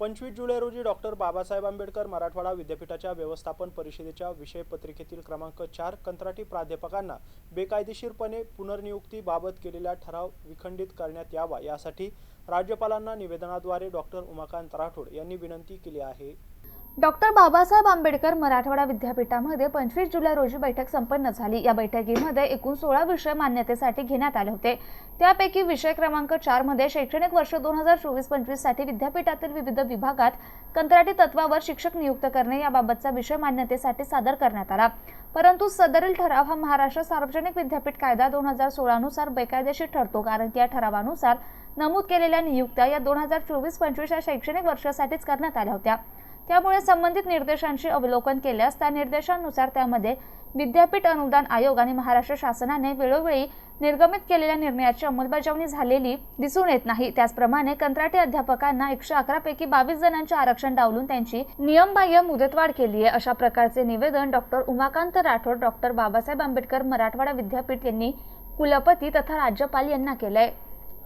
पंचवीस जुलै रोजी डॉक्टर बाबासाहेब आंबेडकर मराठवाडा विद्यापीठाच्या व्यवस्थापन परिषदेच्या विषय पत्रिकेतील क्रमांक चार कंत्राटी प्राध्यापकांना बेकायदेशीरपणे पुनर्नियुक्तीबाबत केलेला ठराव विखंडित करण्यात यावा यासाठी राज्यपालांना निवेदनाद्वारे डॉक्टर उमाकांत राठोड यांनी विनंती केली आहे. डॉक्टर बाबासाहेब आंबेडकर मराठवाडा विद्यापीठामध्ये पंचवीस जुलै रोजी बैठक संपन्न झाली. या बैठकीमध्ये एकूण सोळा विषय मान्यतेसाठी घेण्यात आले होते. त्यापैकी विषय क्रमांक चारमध्ये शैक्षणिक वर्ष दोन हजार चोवीस पंचवीससाठी विद्यापीठातील विविध विभागात कंत्राटी तत्वावर शिक्षक नियुक्त करणे याबाबतचा विषय मान्यतेसाठी सादर करण्यात आला. परंतु सदरील ठराव हा महाराष्ट्र सार्वजनिक विद्यापीठ कायदा दोन हजार सोळानुसार बेकायदेशीर ठरतो. कारण की या ठरावानुसार नमूद केलेल्या नियुक्त्या या दोन हजार चोवीस पंचवीस या शैक्षणिक वर्षासाठीच करण्यात आल्या होत्या. त्यामुळे संबंधित निर्देशांशी अवलोकन केल्यास त्या निर्देशांनुसार त्यामध्ये विद्यापीठ अनुदान आयोग आणि महाराष्ट्र शासनाने वेळोवेळी निर्गमित केलेल्या निर्णयाची अंमलबजावणी झालेली दिसून येत नाही. त्याचप्रमाणे कंत्राटी अध्यापकांना एकशे अकरा पैकी बावीस जणांचे आरक्षण डावलून त्यांची नियमबाह्य मुदतवाढ केली आहे. अशा प्रकारचे निवेदन डॉक्टर उमाकांत राठोड डॉक्टर बाबासाहेब आंबेडकर मराठवाडा विद्यापीठ यांनी कुलपती तथा राज्यपाल यांना केलंय.